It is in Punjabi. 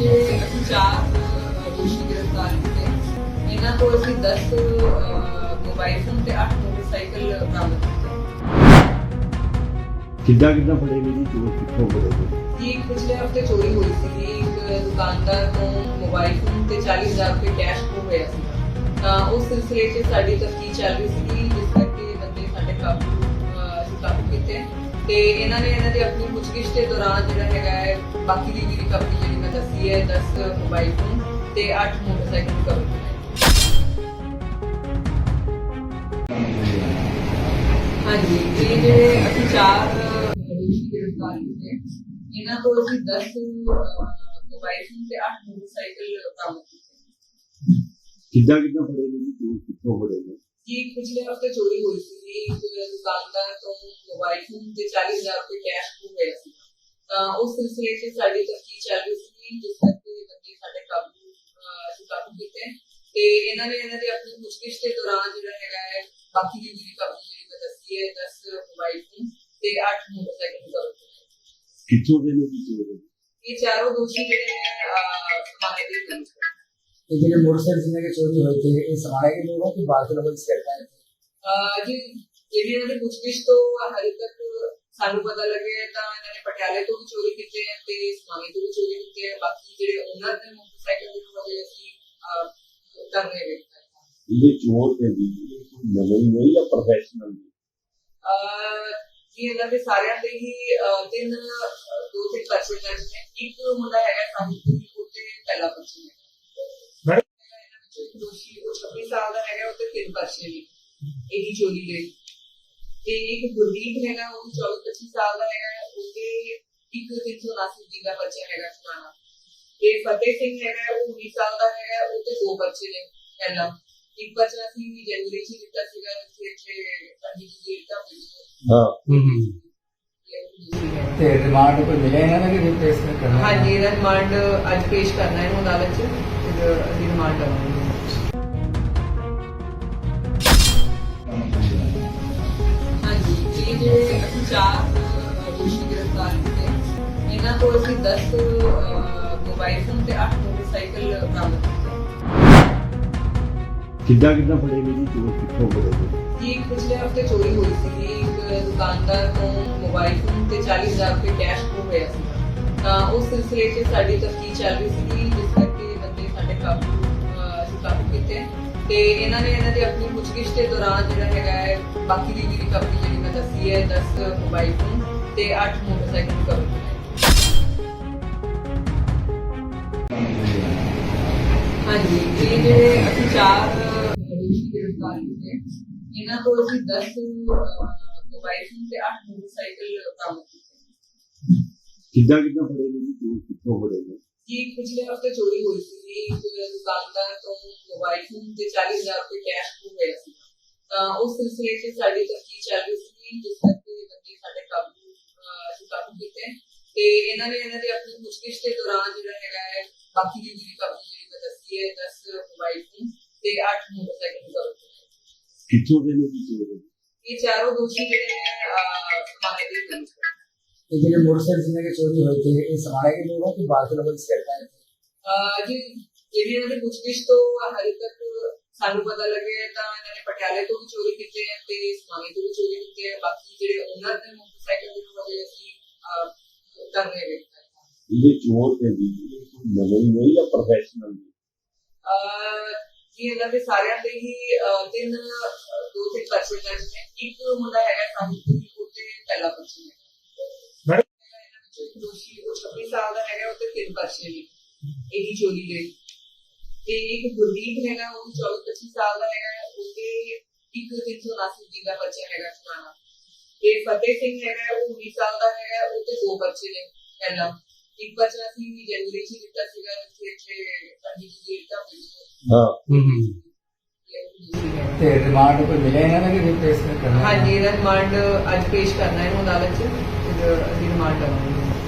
ਜਿਹੜੇ ਅਸੀਂ ਚਾਰ ਦੋਸ਼ੀ ਗ੍ਰਿਫਤਾਰ ਕੀਤੇ ਇਹਨਾਂ ਕੋਲ ਅਸੀਂ 10 ਮੋਬਾਈਲ ਫੋਨ ਤੇ 8 ਮੋਟਰਸਾਈਕਲ ਬਰਾਮਦ ਕੀਤੇ ਕਿੱਦਾਂ ਕਿੱਦਾਂ ਫੜੇ ਗਏ ਜੀ ਚੋਰ? ਕਿੱਥੋਂ ਫੜੇ ਗਏ ਜੀ ਪਿਛਲੇ ਹਫ਼ਤੇ ਚੋਰੀ ਹੋਈ ਸੀ ਇੱਕ ਦੁਕਾਨਦਾਰ ਤੋਂ ਮੋਬਾਈਲ ਫੋਨ ਤੇ 40000 ਰੁਪਏ ਕੈਸ਼ ਖੋ ਹੋਇਆ ਸੀ। ਤਾਂ ਉਸ ਸਿਲਸਿਲੇ 'ਚ ਸਾਡੀ ਤਫਤੀਸ਼ ਚੱਲ ਰਹੀ ਸੀ ਤੇ ਇਹਨਾਂ ਨੇ ਇਹਨਾਂ ਦੇ ਆਪਣੀ ਪੁੱਛਗਿੱਛ ਦੇ ਦੌਰਾਨ ਜਿਹੜਾ ਹੈਗਾ ਹੈ ਬਾਕੀ ਦੀ ਵੀ ਰਿਕਵਰੀ ਜਿਹੜੀ ਮੈਂ ਦੱਸੀ ਹੈ 10 ਮੋਬਾਈਲ ਫੋਨ ਤੇ 8 ਮੋਟਰਸਾਈਕਲ ਰਿਕਵਰ ਕੀਤੇ ਹਾਂਜੀ ਇਹ ਜਿਹੜੇ ਅਸੀਂ ਚਾਰ ਅਹ, ਦੋਸ਼ੀ ਗ੍ਰਿਫਤਾਰ ਕੀਤੇ ਇਹਨਾਂ ਕੋਲ ਅਸੀਂ 10 ਮੋਬਾਈਲ ਫੋਨ ਤੇ 8 ਮੋਟਰਸਾਈਕਲ ਬਰਾਮਦ ਕੀਤੇ ਕਿੱਦਾਂ ਕਿੱਦਾਂ ਫੜੇ ਗਏ ਜੀ? ਚੋਰ ਕਿੱਥੋਂ ਫੜੇ ਗਏ ਜੀ ਪਿਛਲੇ ਹਫ਼ਤੇ ਚੋਰੀ ਹੋਈ ਸੀ ਦੁਕਾਨਦਾਰ ਤੋਂ ਮੋਬਾਈਲ ਫੋਨ ਤੇ 40000 ਰੁਪਏ ਕੈਸ਼ ਖੋ ਹੋਇਆ ਸੀ। ਤਾਂ ਉਸ ਸਿਲਸਿਲੇ 'ਚ ਸਾਡੀ ਤਫਤੀਸ਼ ਚੱਲ ਰਹੀ ਸੀ ਜਿਸ ਕਰਕੇ ਬੰਦੇ ਸਾਡੇ ਕਾਬੂ ਅਸੀਂ ਕਾਬੂ ਕੀਤੇ। ਤੇ ਇਹਨਾਂ ਨੇ ਇਹਨਾਂ ਦੇ ਆਪਣੀ ਪੁੱਛਗਿੱਛ ਦੇ ਦੌਰਾਨ ਜਿਹੜਾ ਹੈਗਾ ਹੈ ਬਾਕੀ ਦੀ ਵੀ ਰਿਕਵਰੀ ਜਿਹੜੀ ਮੈਂ ਦੱਸੀ ਹੈ 10 ਮੋਬਾਈਲ ਫੋਨ ਤੇ 8 ਮੋਟਰਸਾਈਕਲ ਕੀਤੇ ਕਿੱਥੋਂ ਦੇ ਨੇ ਜੀ ਚੋਰ? ਇਹ ਚਾਰੋਂ ਦੋਸ਼ੀ ਜਿਹੜੇ ਅਹ, ਥਾਣੇ ਦੇ ਨੇ। ये जो मोटरसाइकिल जिन्हें की चोरी हुई थी ये समारे के लोगों की बात लोगों से करता है ਅਹ ਜੀ ਜਿਹੜੀ ਇਹਨਾਂ ਦੀ ਪੁੱਛਗਿੱਛ ਤੋਂ ਹਾਲੇ ਤੱਕ ਸਾਨੂੰ ਪਤਾ ਲੱਗਿਆ ਤਾਂ ਇਹਨਾਂ ਨੇ ਪਟਿਆਲੇ ਤੋਂ ਵੀ ਚੋਰੀ ਕੀਤੇ ਹੈ ਤੇ ਸਮਾਨੇ ਤੋਂ ਵੀ ਚੋਰੀ ਕੀਤੇ ਹੈ ਬਾਕੀ ਜਿਹੜੇ ਓਨਰ ਨੇ ਮੋਟਰਸਾਈਕਲ ਦੇ ਨੂੰ ਅਜੇ ਅਸੀਂ ਅਹ, ਕਰ ਰਹੇ ਹਾਂ ਇਹਦੇ ਚੋਰ ਨੇ ਜੀ ਇਹ ਕੋਈ ਨਵੇਂ ਹੀ ਨਹੀਂ ਜਾਂ ਪ੍ਰੋਫੈਸ਼ਨਲ ਨੇ ਅਹ, ਜੀ ਇਹਨਾਂ ਦੇ ਸਾਰਿਆਂ ਦੇ ਹੀ ਅਹ, ਤਿੰਨ ਅਹ, ਦੋ ਤਿੰਨ ਪਰਚੇ ਦਰਜ ਨੇ ਇੱਕ ਮੁੰਡਾ ਹੈਗਾ ਇਹੀ ਚੋਰੀ ਦੇ। ਤੇ ਇੱਕ ਗੁਰਦੀਪ ਹੈਗਾ ਉਹ ਵੀ 24 25 ਸਾਲ ਦਾ ਹੈਗਾ ਉਹਦੇ ਇੱਕ 379 ਜੀ ਦਾ ਬੱਚਾ ਹੈਗਾ ਸੁਣਾਣਾ ਤੇ ਫਤਿਹ ਸਿੰਘ ਹੈਗਾ ਉਹ 20 ਸਾਲ ਦਾ ਹੈਗਾ ਉਹਦੇ ਦੋ ਬੱਚੇ ਨੇ ਪਹਿਲਾਂ। ਇੱਕ ਬੱਚਾ ਸੀ ਜਨਵਰੀ ਚ ਦਿੱਤਾ ਸੀਗਾ ਇੱਥੇ ਪੰਡਿਤ ਜੀ ਦਾ ਹਾਂ। ਤੇ ਰਿਮਾਂਡ ਕੋਈ ਮਿਲਿਆ ਇਹਨਾਂ ਨੇ ਕਿ ਪੇਸ਼ ਕਰਨਾ ਹਾਂਜੀ ਇਹਦਾ ਰਿਮਾਂਡ ਅੱਜ ਪੇਸ਼ ਕਰਨਾ ਹੈ ਅਦਾਲਤ ਚ ਅਸੀਂ ਰਿਮਾਂਡ ਲਵਾਂਗੇ ਇਹਨਾਂ ਕੋਲ ਅਸੀਂ 10 ਮੋਬਾਈਲ ਫੋਨ ਤੇ 8 ਮੋਟਰਸਾਈਕਲ ਬਰਾਮਦ ਕੀਤੇ ਕਿੱਦਾਂ ਕਿੱਦਾਂ ਫੜੇ ਗਏ ਜੀ? ਚੋਰ ਕਿੱਥੋਂ ਫੜੇ ਗਏ? ਜੀ ਪਿਛਲੇ ਹਫ਼ਤੇ ਚੋਰੀ ਹੋਈ ਸੀ ਇੱਕ ਦੁਕਾਨਦਾਰ ਤੋਂ ਮੋਬਾਈਲ ਫੋਨ ਤੇ 40000 ਰੁਪਏ ਕੈਸ਼ ਖੋ ਹੋਇਆ ਸੀ। ਤਾਂ ਉਸ ਸਿਲਸਿਲੇ 'ਚ ਸਾਡੀ ਤਫਤੀਸ਼ ਚੱਲ ਰਹੀ ਸੀ ਜਿਸ ਕਰਕੇ ਬੰਦੇ ਸਾਡੇ ਕਾਬੂ ਅਸੀਂ ਕਾਬੂ ਕੀਤੇ। ਤੇ ਇਹਨਾਂ ਨੇ ਇਹਨਾਂ ਦੇ ਆਪਣੀ ਪੁੱਛਗਿੱਛ ਦੇ ਦੌਰਾਨ ਜਿਹੜਾ ਹੈਗਾ ਹੈ ਬਾਕੀ ਦੀ ਵੀ ਰਿਕਵਰੀ ਜਿਹੜੀ ਮੈਂ ਦੱਸੀ ਹੈ 10 ਮੋਬਾਈਲ ਫੋਨ ਤੇ 8 ਮੋਟਰਸਾਈਕਲ ਰਿਕਵਰ ਕੀਤੇ। ਹਾਂਜੀ ਇਹ ਜਿਹੜੇ ਅਸੀਂ ਚਾਰ ਗ੍ਰਿਫਤਾਰ ਕੀਤੇ ਇਹਨਾਂ ਕੋਲ ਅਸੀਂ 10 ਮੋਬਾਈਲ ਫੋਨ ਤੇ 8 ਮੋਟਰਸਾਈਕਲ ਬਰਾਮਦ ਕੀਤੇ। ਕਿੱਦਾਂ ਕਿੱਦਾਂ ਫੜੇ ਗਏ ਜੀ? ਚੋਰ ਕਿੱਥੋਂ ਫੜੇ ਗਏ? ਜੀ ਪਿਛਲੇ ਹਫ਼ਤੇ ਚੋਰੀ ਹੋਈ ਸੀ ਇੱਕ ਦੁਕਾਨਦਾਰ ਤੋਂ ਮੋਬਾਈਲ ਫੋਨ ਤੇ 40000 ਰੁਪਏ ਕੈਸ਼ ਖੋ ਹੋਇਆ ਸੀ। ਤਾਂ ਉਸ ਸਿਲਸਿਲੇ 'ਚ ਸਾਡੀ ਤਫਤੀਸ਼ ਚੱਲ ਰਹੀ ਸੀ ਜਿਸ ਕਰਕੇ ਬੰਦੇ ਸਾਡੇ ਕਾਬੂ ਅਸੀਂ ਕਾਬੂ ਕੀਤੇ। ਤੇ ਇਹਨਾਂ ਨੇ ਇਹਨਾਂ ਦੇ ਆਪਣੀ ਪੁੱਛਗਿੱਛ ਦੇ ਦੌਰਾਨ ਜਿਹੜਾ ਹੈਗਾ ਹੈ ਬਾਕੀ ਦੀ ਵੀ ਰਿਕਵਰੀ ਜਿਹੜੀ ਮੈਂ ਦੱਸੀ ਹੈ 10 ਮੋਬਾਈਲ ਫੋਨ ਤੇ 8 ਮੋਟਰਸਾਈਕਲ ਰਿਕਵਰ ਕੀਤੇ ਕਿੱਥੋਂ ਦੇ ਨੇ ਜੀ ਚੋਰ ਇਹ ਚਾਰੋਂ ਦੋਸ਼ੀ ਜਿਹੜੇ ਹੈ ਅਹ, ਥਾਣੇ ਦੇ ਨੇ ये जो मोटरसाइकिल जिन्हें की चोरी हुई थी ये समारे के लोगों की बात लोगों से करता है ਅਹ ਜੀ ਜਿਹੜੀ ਇਹਨਾਂ ਦੀ ਪੁੱਛਗਿੱਛ ਤੋਂ ਹਾਲੇ ਤੱਕ ਸਾਨੂੰ ਪਤਾ ਲੱਗਿਆ ਤਾਂ ਇਹਨਾਂ ਨੇ ਪਟਿਆਲੇ ਤੋਂ ਵੀ ਚੋਰੀ ਕੀਤੇ ਹੈ ਤੇ ਸਮਾਨੇ ਤੋਂ ਵੀ ਚੋਰੀ ਕੀਤੇ ਹੈ ਬਾਕੀ ਜਿਹੜੇ ਓਨਰ ਨੇ ਮੋਟਰਸਾਈਕਲ ਦੇ ਨੂੰ ਅਜੇ ਅਸੀਂ ਅਹ, ਕਰ ਹਾਂ ਇਹਦੇ ਨੇ ਜੀ ਇਹ ਕੋਈ ਨਵੇਂ ਹੀ ਨਹੀਂ ਜਾਂ ਪ੍ਰੋਫੈਸ਼ਨਲ ਨੇ ਅਹ, ਜੀ ਇਹਨਾਂ ਦੇ ਸਾਰਿਆਂ ਦੇ ਹੀ ਤਿੰਨ ਦੋ ਤਿੰਨ ਪਰਚੇ ਦਰਜ ਨੇ। ਇੱਕ ਮੁੰਡਾ ਹੈਗਾ ਸਾਹਿਬਪੁਰੀ ਉੱਤੇ ਪਹਿਲਾ ਪਰਚੇ ਨੇ ਮੈਡਮ- ਇਹਨਾਂ ਵਿੱਚੋਂ ਇੱਕ ਦੋਸ਼ੀ ਉਹ 26 ਸਾਲ ਦਾ ਹੈਗਾ ਉੱਤੇ ਤਿੰਨ ਪਰਚੇ ਨੇ। ਇਹੀ ਚੋਰੀ ਦੇ। ਤੇ ਇੱਕ ਗੁਰਦੀਪ ਹੈਗਾ ਉਹ ਵੀ 24 25 ਸਾਲ ਦਾ ਹੈਗਾ। ਉਹਦੇ ਇੱਕ 379 ਜੀ ਦਾ ਬੱਚਾ ਹੈਗਾ ਸੁਣਾਣਾ ਤੇ ਫਤਿਹ ਸਿੰਘ ਹੈਗਾ ਉਹ 20 ਸਾਲ ਦਾ ਹੈਗਾ ਉਹਦੇ ਦੋ ਬੱਚੇ ਨੇ ਪਹਿਲਾਂ। ਇੱਕ ਬੱਚਾ ਸੀ ਜਨਵਰੀ ਚ ਦਿੱਤਾ ਸੀਗਾ ਜਿੱਥੇ ਇੱਥੇ ਪੰਡਿਤ ਜੀ ਦਾ ਹਾਂ। ਤੇ ਰਿਮਾਂਡ ਕੋਈ ਮਿਲਿਆ ਇਹਨਾਂ ਨੇ ਕਿ ਪੇਸ਼ ਕਰਨਾ ਹਾਂਜੀ ਇਹਦਾ ਰਿਮਾਂਡ ਅੱਜ ਪੇਸ਼ ਕਰਨਾ ਹੈ ਅਦਾਲਤ ਚ ਫਿਰ ਅਸੀਂ ਰਿਮਾਂਡ ਲਵਾਂਗੇ